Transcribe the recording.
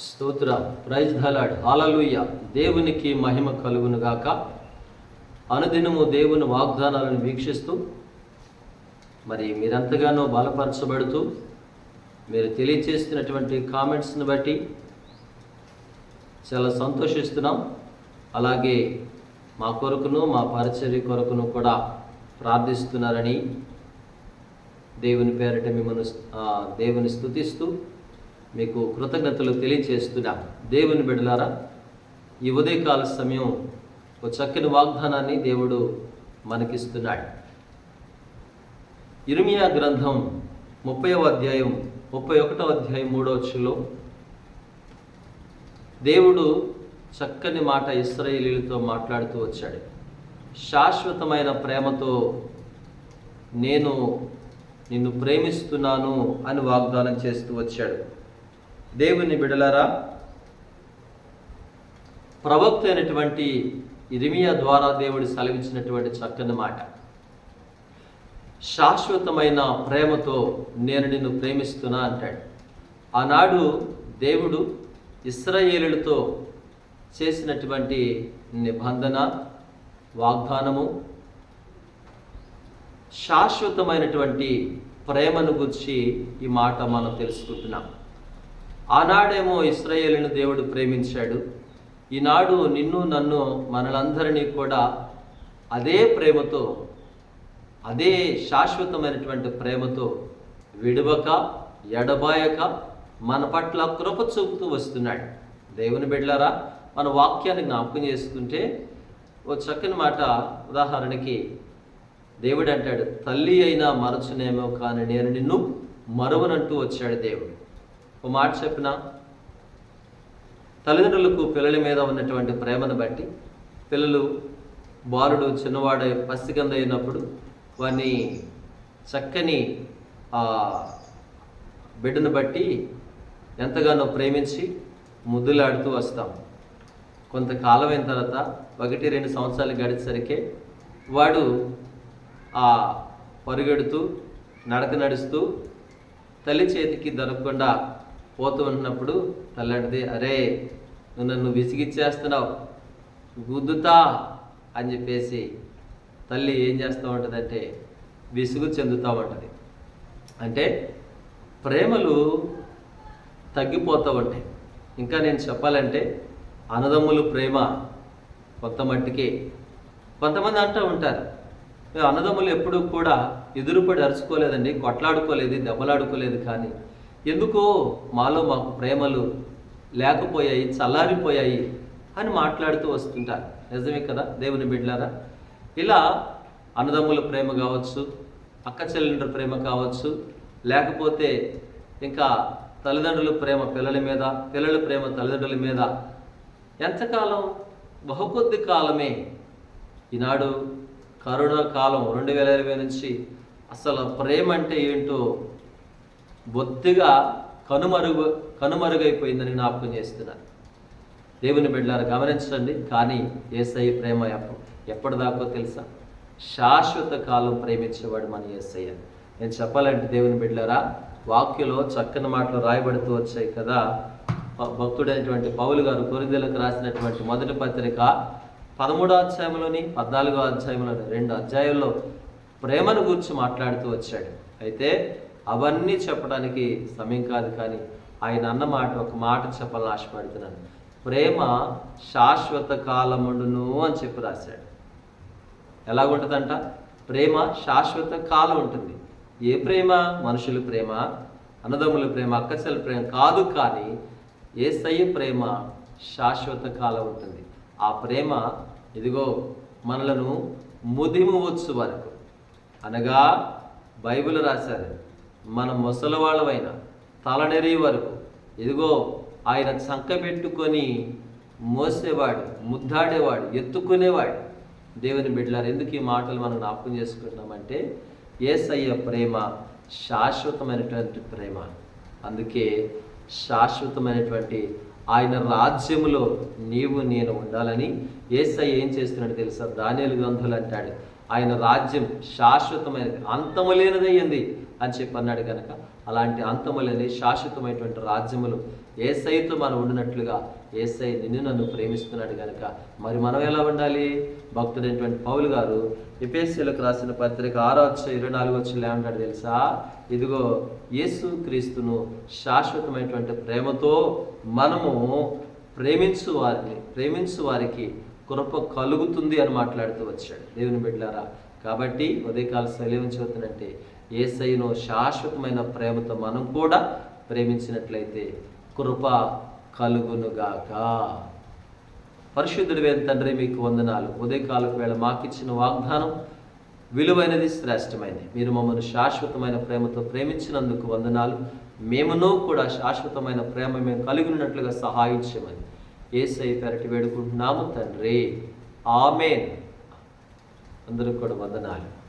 స్తోత్ర. Praise ధలాడ్ hallelujah దేవునికి మహిమ కలుగునుగాక అనుదినము దేవుని వాగ్దానాలను వీక్షిస్తూ మరి మీరంతగానో బలపరచబడుతూ మీరు తెలియచేస్తున్నటువంటి కామెంట్స్ని బట్టి చాలా సంతోషిస్తున్నాం. అలాగే మా కొరకును మా పరిచర్య కొరకును కూడా ప్రార్థిస్తున్నారని దేవుని పేరిట మిమ్మల్ని దేవుని స్తుతిస్తూ మీకు కృతజ్ఞతలు తెలియచేస్తున్నా. దేవుని బిడలారా ఈ ఉదయకాల సమయం ఒక చక్కని వాగ్దానాన్ని దేవుడు మనకిస్తున్నాడు. ఇరుమియా గ్రంథం ముప్పైవ అధ్యాయం ముప్పై ఒకటో అధ్యాయం మూడో వచ్చులో దేవుడు చక్కని మాట ఇస్రాయేలీలతో మాట్లాడుతూ వచ్చాడు. శాశ్వతమైన ప్రేమతో నేను నిన్ను ప్రేమిస్తున్నాను అని వాగ్దానం చేస్తూ వచ్చాడు. దేవుని బిడలరా ప్రవక్త అయినటువంటి ఇరిమియా ద్వారా దేవుడు సెలవిచ్చినటువంటి చక్కని మాట. శాశ్వతమైన ప్రేమతో నేను నిన్ను ప్రేమిస్తున్నా అంటాడు. ఆనాడు దేవుడు ఇస్రాయేలులతో చేసినటువంటి నిబంధన వాగ్దానము శాశ్వతమైనటువంటి ప్రేమను గురించి ఈ మాట మనం తెలుసుకుంటున్నాం. ఆనాడేమో ఇస్రాయేలును దేవుడు ప్రేమించాడు. ఈనాడు నిన్ను నన్ను మనలందరినీ కూడా అదే ప్రేమతో అదే శాశ్వతమైనటువంటి ప్రేమతో విడవక ఎడబాయక మన పట్ల కృప చూపుతూ వస్తున్నాడు. దేవుని బిడ్డలారా మన వాక్యాన్ని జ్ఞాపకం చేసుకుంటే ఓ చక్కని మాట ఉదాహరణకి దేవుడు అంటాడు తల్లి అయినా మరచునేమో కానీ నేను నిన్ను మరువనంటూ వచ్చాడు దేవుడు. ఒక మాట చెప్పిన? తల్లిదండ్రులకు పిల్లల మీద ఉన్నటువంటి ప్రేమను బట్టి పిల్లలు బాలుడు చిన్నవాడై పసిగంద అయినప్పుడు వాడిని చక్కని ఆ బిడ్డను బట్టి ఎంతగానో ప్రేమించి ముద్దులాడుతూ వస్తాం. కొంతకాలం అయిన తర్వాత ఒకటి రెండు సంవత్సరాలు గడిచేసరికి వాడు ఆ పరుగెడుతూ నడక నడుస్తూ తల్లి చేతికి దొరకకుండా పోతూ ఉన్నప్పుడు తల్లి అరే నువ్వు నన్ను విసిగిచ్చేస్తున్నావు. గుద్దుతా అని చెప్పేసి తల్లి ఏం చేస్తూ ఉంటుందంటే విసుగు చెందుతూ ఉంటుంది. అంటే ప్రేమలు తగ్గిపోతూ ఉంటాయి. ఇంకా నేను చెప్పాలంటే అన్నదమ్ములు ప్రేమ కొంత మట్టికి. కొంతమంది అంటూ ఉంటారు మేము అన్నదమ్ములు ఎప్పుడు కూడా ఎదురుపడి అరుచుకోలేదండి కొట్లాడుకోలేదు దెబ్బలాడుకోలేదు కానీ ఎందుకో మాలో మాకు ప్రేమలు లేకపోయాయి చల్లారిపోయాయి అని మాట్లాడుతూ వస్తుంటారు. నిజమే కదా దేవుని బిడ్డలారా? ఇలా అన్నదమ్ముల ప్రేమ కావచ్చు అక్క చెల్లెండ్ర ప్రేమ కావచ్చు లేకపోతే ఇంకా తల్లిదండ్రుల ప్రేమ పిల్లల మీద పిల్లల ప్రేమ తల్లిదండ్రుల మీద ఎంతకాలం బహుకొద్ది కాలమే ఈనాడు కరోనా కాలం రెండు వేల ఇరవై నుంచి అసలు ప్రేమ అంటే ఏంటో బొత్తిగా కనుమరుగు కనుమరుగైపోయిందని జ్ఞాపకం చేస్తున్నాను దేవుని బిడ్డలారు గమనించండి కానీ ఏసఐ ప్రేమ ఎప్పటిదాకో తెలుసా? శాశ్వత కాలం ప్రేమించేవాడు మన ఏసయ్య. నేను చెప్పాలంటే దేవుని బిడ్డలారా వాక్యలో చక్కని మాటలు రాయబడుతూ వచ్చాయి కదా. భక్తుడైనటువంటి పౌలు గారు కొరిందెలకు రాసినటువంటి మొదటి పత్రిక పదమూడో అధ్యాయంలోని పద్నాలుగో అధ్యాయంలోని రెండు అధ్యాయంలో ప్రేమను గురించి మాట్లాడుతూ వచ్చాడు. అయితే అవన్నీ చెప్పడానికి సమయం కాదు కానీ ఆయన అన్న మాట ఒక మాట చెప్పాలని ఆశపడుతున్నాను. ప్రేమ శాశ్వత కాలముండును అని చెప్పి రాశాడు. ఎలాగుంటుందంట? ప్రేమ శాశ్వత కాలం ఉంటుంది. ఏ ప్రేమ? మనుషుల ప్రేమ అన్నదమ్ముల ప్రేమ అక్కచెల ప్రేమ కాదు కానీ ఏ సయ్య ప్రేమ శాశ్వత కాలం ఉంటుంది. ఆ ప్రేమ ఇదిగో మనలను ముదిమవచ్చు వరకు. అనగా బైబిల్ రాశారు. మన ముసలివాళ్ళమైన తలనెరి వరకు. ఇదిగో ఆయన చంక పెట్టుకొని మోసేవాడు ముద్దాడేవాడు ఎత్తుకునేవాడు. దేవుని బిడ్డలారు ఎందుకు ఈ మాటలు మనం జ్ఞాపకం చేసుకుంటున్నామంటే ఏసయ్య ప్రేమ శాశ్వతమైనటువంటి ప్రేమ. అందుకే శాశ్వతమైనటువంటి ఆయన రాజ్యములో నీవు నేను ఉండాలని ఏసయ్య ఏం చేస్తున్నాడు తెలుసా? దానియలు గ్రంథులు అంటాడు. ఆయన రాజ్యం శాశ్వతమైనది అంతము లేనిదయ్యింది అని చెప్పి అన్నాడు కనుక అలాంటి అంతము లేని శాశ్వతమైనటువంటి రాజ్యములు ఏసైతో మనం ఉండినట్లుగా ఏసై నిన్ను నన్ను ప్రేమిస్తున్నాడు కనుక మరి మనం ఎలా ఉండాలి? భక్తుడైనటువంటి పౌలు గారు ఎపేసీలకు రాసిన పత్రిక ఆరో వచ్చ ఇరవై నాలుగు వచ్చి ఏమంటాడు తెలుసా? ఇదిగో యేసు క్రీస్తును శాశ్వతమైనటువంటి ప్రేమతో మనము ప్రేమించు వారిని ప్రేమించు వారికి కృప కలుగుతుంది అని మాట్లాడుతూ వచ్చాడు. దేవుని బిడ్డారా కాబట్టి ఉదయకాల సెలవు చెబుతున్నట్టే ఏసైను శాశ్వతమైన ప్రేమతో మనం కూడా ప్రేమించినట్లయితే కృప కలుగునుగాక. పరిశుద్ధుడి తండ్రి మీకు వందనాలు. ఉదయకాలకు వేళ మాకిచ్చిన వాగ్దానం విలువైనది శ్రేష్టమైనది. మీరు మమ్మల్ని శాశ్వతమైన ప్రేమతో ప్రేమించినందుకు వందనాలు. మేమును కూడా శాశ్వతమైన ప్రేమ మేము కలిగి ఉన్నట్లుగా సహాయం చేయమని ఏసై పెరటి వేడుకుంటున్నాము తండ్రి. ఆమెన్. అందరూ కూడా వందనాలు.